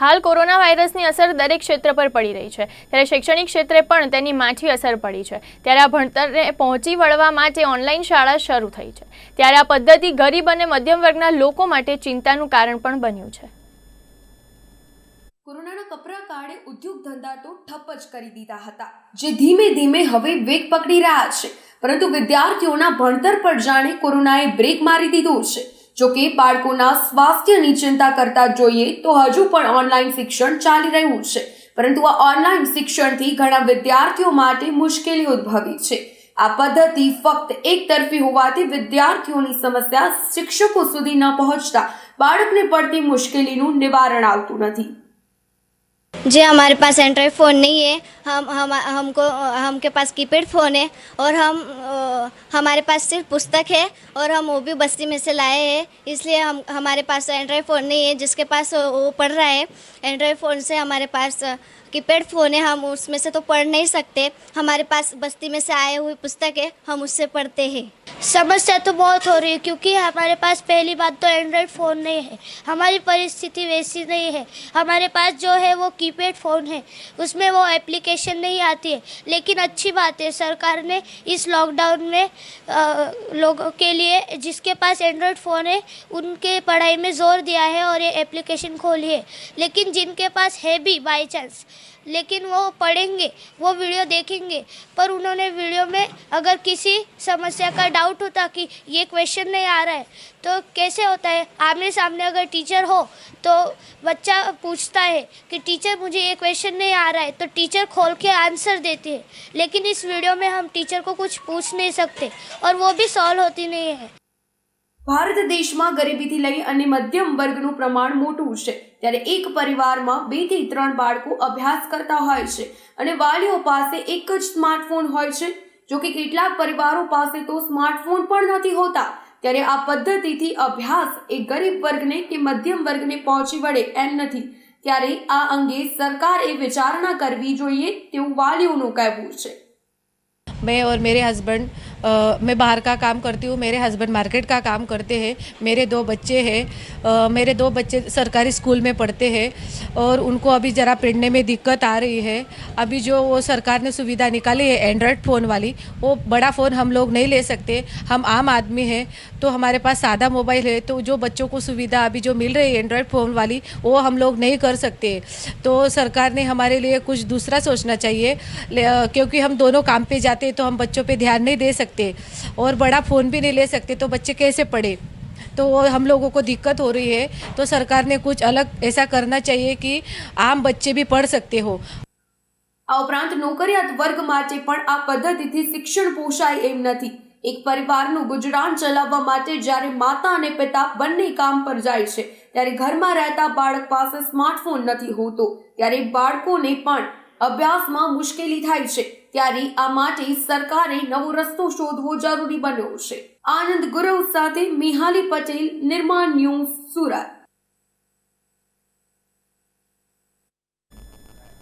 હાલ કોરોના વાયરસની અસર દરેક ક્ષેત્ર પર પડી રહી છે ત્યારે શૈક્ષણિક ક્ષેત્રે પણ તેની માઠી અસર પડી છે ત્યારે આ ભણતરને પહોંચી વળવા માટે ઓનલાઈન શાળા શરૂ થઈ છે ત્યારે આ પદ્ધતિ ગરીબ અને મધ્યમ વર્ગના લોકો માટે ચિંતાનું કારણ પણ બન્યું છે કોરોનાના કપરા કાળે ઉદ્યોગ ધંધા તો ઠપ્પ જ કરી દીધા હતા જે ધીમે ધીમે હવે વેગ પકડી રહ્યા છે પરંતુ વિદ્યાર્થીઓના ભણતર પર જાણે કોરોનાએ બ્રેક મારી દીધો છે જોકે બાળકોના સ્વાસ્થ્યની ચિંતા કરતા જોઈએ તો હજુ પણ ઓનલાઈન શિક્ષણ ચાલી રહ્યું છે પરંતુ આ ઓનલાઈન શિક્ષણથી ઘણા વિદ્યાર્થીઓ માટે મુશ્કેલી ઉદ્ભવી છે આ પદ્ધતિ ફક્ત એક તરફી હોવાથી વિદ્યાર્થીઓની સમસ્યા શિક્ષકો સુધી ન પહોંચતા બાળકને પડતી મુશ્કેલીનું નિવારણ આવતું નથી જે हमारे પાસે एंड्रॉयड फ़ोन नहीं हम हम हमको हमके पास कीपैड फ़ोन है और हम हमारे पास सिर्फ पुस्तक है और हम वो भी बस्ती में से लाए हैं इसलिए हम हमारे पास एंड्रॉयड फ़ोन नहीं है जिसके पास वो पढ़ रहा है एंड्रॉयड फ़ोन से हमारे पास कीपैड फ़ोन है हम उसमें से तो पढ़ नहीं सकते हमारे पास बस्ती में से आए हुई पुस्तक है हम उससे पढ़ते हैं समस्या तो बहुत हो रही है क्योंकि हमारे पास पहली बात तो एंड्रॉयड फ़ोन नहीं है हमारी परिस्थिति वैसी नहीं है हमारे पास जो है वो कीपैड फ़ोन है उसमें वो एप्लीकेशन इन्फॉर्मेशन नहीं आती है लेकिन अच्छी बात है सरकार ने इस लॉकडाउन में आ, लोगों के लिए जिसके पास एंड्रॉयड फ़ोन है उनके पढ़ाई में ज़ोर दिया है और ये एप्लीकेशन खोली है लेकिन जिनके पास है भी बाई चांस लेकिन वो पढ़ेंगे वो वीडियो देखेंगे पर उन्होंने वीडियो में अगर किसी समस्या का डाउट होता कि ये क्वेश्चन नहीं आ रहा है तो कैसे होता है आमने सामने अगर टीचर हो तो बच्चा पूछता है कि टीचर मुझे ये क्वेश्चन नहीं आ रहा है तो टीचर खो કોલકે આન્સર દેતે હે લેકિન ઇસ વિડિયો મેં હમ ટીચર કો કુછ પૂછ નહી સકતે ઓર વો ભી સોલ્વ હોતી નહી હૈ ભારત દેશ મેં ગરીબી થી લય અને મધ્યમ વર્ગ નું પ્રમાણ મોટો હૈ જ્યારે એક પરિવાર મેં બે થી ત્રણ બાળકો અભ્યાસ કરતા હોય છે અને વાલીઓ પાસે એક જ સ્માર્ટફોન હોય છે જો કે કેટલાક પરિવારો પાસે તો સ્માર્ટફોન પડનાતી હોતા ત્યારે આ પદ્ધતિ થી અભ્યાસ એક ગરીબ વર્ગ ને કે મધ્યમ વર્ગ ને પહોંચી વળે એમ નથી ત્યારે આ અંગે સરકારે વિચારણા કરવી જોઈએ તેવું વાલીઓનું કહેવું છે मैं और मेरे हस्बैंड मैं बाहर का काम करती हूँ मेरे हस्बैंड मार्केट का काम करते हैं मेरे दो बच्चे हैं मेरे दो बच्चे सरकारी स्कूल में पढ़ते हैं और उनको अभी ज़रा पढ़ने में दिक्कत आ रही है अभी जो वो सरकार ने सुविधा निकाली है एंड्रॉयड फ़ोन वाली वो बड़ा फ़ोन हम लोग नहीं ले सकते हम आम आदमी हैं तो हमारे पास सादा मोबाइल है तो जो बच्चों को सुविधा अभी जो मिल रही है एंड्रॉयड फ़ोन वाली वो हम लोग नहीं कर सकते तो सरकार ने हमारे लिए कुछ दूसरा सोचना चाहिए क्योंकि हम दोनों काम पे जाते तो हम बच्चों पे ध्यान नहीं दे सकते और बड़ा फ़ोन भी नहीं ले सकते तो बच्चे कैसे पढ़े तो हम लोगों को दिक्कत हो रही है तो सरकार ने कुछ अलग ऐसा करना चाहिए कि आम बच्चे भी पढ़ सकते हो આ ઉપરાંત નોકરિયાત વર્ગ માટે પણ આ પદ્ધતિથી શિક્ષણ પોષાય એમ નથી એક પરિવારનું ગુજરાન ચલાવવા માટે જ્યારે માતા અને પિતા બંને કામ પર જાય છે ત્યારે ઘરમાં રહેતા બાળક પાસે સ્માર્ટફોન નથી હોતો ત્યારે બાળકોને પણ અભ્યાસમાં મુશ્કેલી થાય છે ત્યારે આ માટે સરકારે નવો રસ્તો શોધવો જરૂરી બન્યો છે આનંદ ગુરવ સાથે મિહાલી પટેલ નિર્માણ ન્યૂઝ સુરત